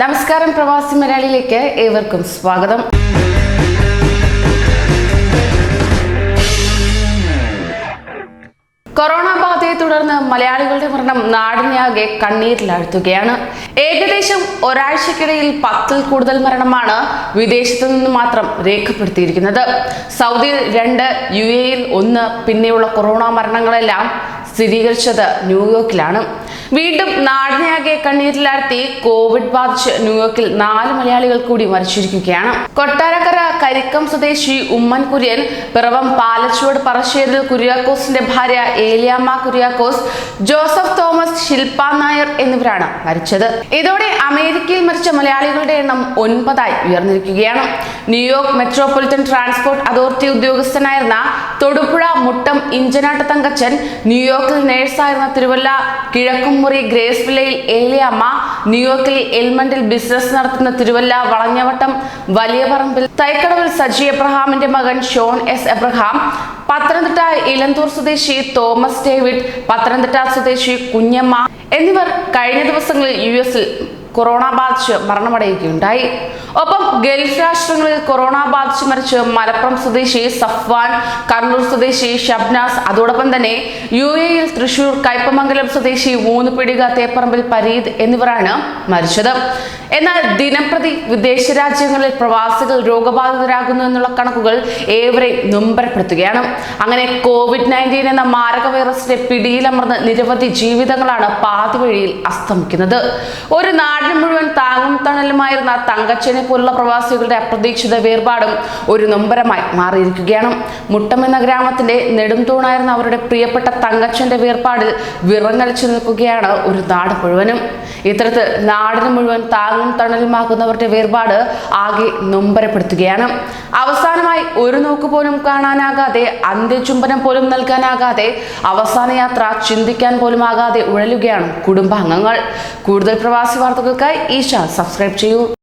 നമസ്കാരം പ്രവാസി മലയാളിയിലേക്ക് ഏവർക്കും സ്വാഗതം. കൊറോണ ബാധയെ തുടർന്ന് മലയാളികളുടെ മരണം നാടിനെയാകെ കണ്ണീരിലാഴ്ത്തുകയാണ്. ഏകദേശം ഒരാഴ്ചക്കിടയിൽ പത്തിൽ കൂടുതൽ മരണമാണ് വിദേശത്തു നിന്ന് മാത്രം രേഖപ്പെടുത്തിയിരിക്കുന്നത്. സൗദിയിൽ രണ്ട് യു എയിൽ ഒന്ന് പിന്നെയുള്ള കൊറോണ മരണങ്ങളെല്ലാം സ്ഥിരീകരിച്ചത് ന്യൂയോർക്കിലാണ്. വീണ്ടും നാടിനെയാകെ കണ്ണീരിലാഴ്ത്തി കോവിഡ് ബാധിച്ച് ന്യൂയോർക്കിൽ നാല് മലയാളികൾ കൂടി മരിച്ചിരിക്കുകയാണ്. കൊട്ടാരക്കര കരിക്കം സ്വദേശി ഉമ്മൻ കുര്യൻ പിറവം പാലച്ചുവട് പറശ്ശേരിൽ കുര്യാക്കോസിന്റെ ഭാര്യ ഏലിയാമ്മ കുര്യാക്കോസ് ജോസഫ് ശില്പ നായർ എന്നിവരാണ് മരിച്ചത്. ഇതോടെ അമേരിക്കയിൽ മരിച്ച മലയാളികളുടെ എണ്ണം ഒൻപതായി ഉയർന്നിരിക്കുകയാണ്. New York metropolitan transport authority ഉദ്യോഗസ്ഥനായിരുന്ന Thodupuzha Muttam Inchanattu Thankachan ന്യൂയോർക്കിൽ നേഴ്സായിരുന്ന തിരുവല്ല കിഴക്കുംമുറി ഗ്രേസ് വില്ലയിൽ ഏലിയമ്മ ന്യൂയോർക്കിൽ എൽമണ്ടിൽ ബിസിനസ് നടത്തുന്ന തിരുവല്ല വളഞ്ഞവട്ടം വലിയ പറമ്പിൽ തൈക്കടവിൽ സജി എബ്രഹാമിന്റെ മകൻ ഷോൺ എസ് എബ്രഹാം പത്തനംതിട്ട ഇലന്തൂർ സ്വദേശി തോമസ് ഡേവിഡ് പത്തനംതിട്ട സ്വദേശി കുഞ്ഞമ്മ എന്നിവർ കഴിഞ്ഞ ദിവസങ്ങളിൽ യു എസിൽ കൊറോണ ബാധിച്ച് മരണമടയുകയുണ്ടായി. ഒപ്പം ഗൾഫ് രാഷ്ട്രങ്ങളിൽ കൊറോണ ബാധിച്ച് മരിച്ച് മലപ്പുറം സ്വദേശി സഫ്വാൻ കണ്ണൂർ സ്വദേശി ഷബ്നാസ് അതോടൊപ്പം തന്നെ യു എയിൽ തൃശൂർ കയ്പമംഗലം സ്വദേശി മൂന്നുപിടിക തേപ്പറമ്പിൽ പരീദ് എന്നിവരാണ് മരിച്ചത്. എന്നാൽ ദിനംപ്രതി വിദേശ രാജ്യങ്ങളിൽ പ്രവാസികൾ രോഗബാധിതരാകുന്നു എന്നുള്ള കണക്കുകൾ ഏവരെയും നൊമ്പരപ്പെടുത്തുകയാണ്. അങ്ങനെ കോവിഡ് നയന്റീൻ എന്ന മാരക വൈറസിന്റെ പിടിയിലമർന്ന് നിരവധി ജീവിതങ്ങളാണ് പാതിവഴിയിൽ അസ്തമിക്കുന്നത്. ഒരു നാടിന് മുഴുവൻ താങ്ങും തണലുമായിരുന്ന തങ്കച്ചനെ പോലുള്ള പ്രവാസികളുടെ അപ്രതീക്ഷിത വേർപാടും ഒരു നൊമ്പരമായി മാറിയിരിക്കുകയാണ്. മുട്ടം എന്ന ഗ്രാമത്തിന്റെ നെടും തൂണായിരുന്ന അവരുടെ പ്രിയപ്പെട്ട തങ്കച്ചന്റെ വേർപാടിൽ വിറങ്ങലിച്ചു നിൽക്കുകയാണ് ഒരു നാട് മുഴുവനും. ഇത്തരത്തിൽ നാടിന് മുഴുവൻ താങ്ങും തണലുമാകുന്നവരുടെ വേർപാട് ആകെ നൊമ്പരപ്പെടുത്തുകയാണ്. അവസാനമായി ഒരു നോക്ക് പോലും കാണാനാകാതെ അന്ത്യചുംബനം പോലും നൽകാനാകാതെ അവസാന യാത്ര ചിന്തിക്കാൻ പോലും ആകാതെ ഉഴലുകയാണ് കുടുംബാംഗങ്ങൾ. കൂടുതൽ പ്രവാസി വാർത്തകൾക്കായി ഈശ ചാനൽ 追。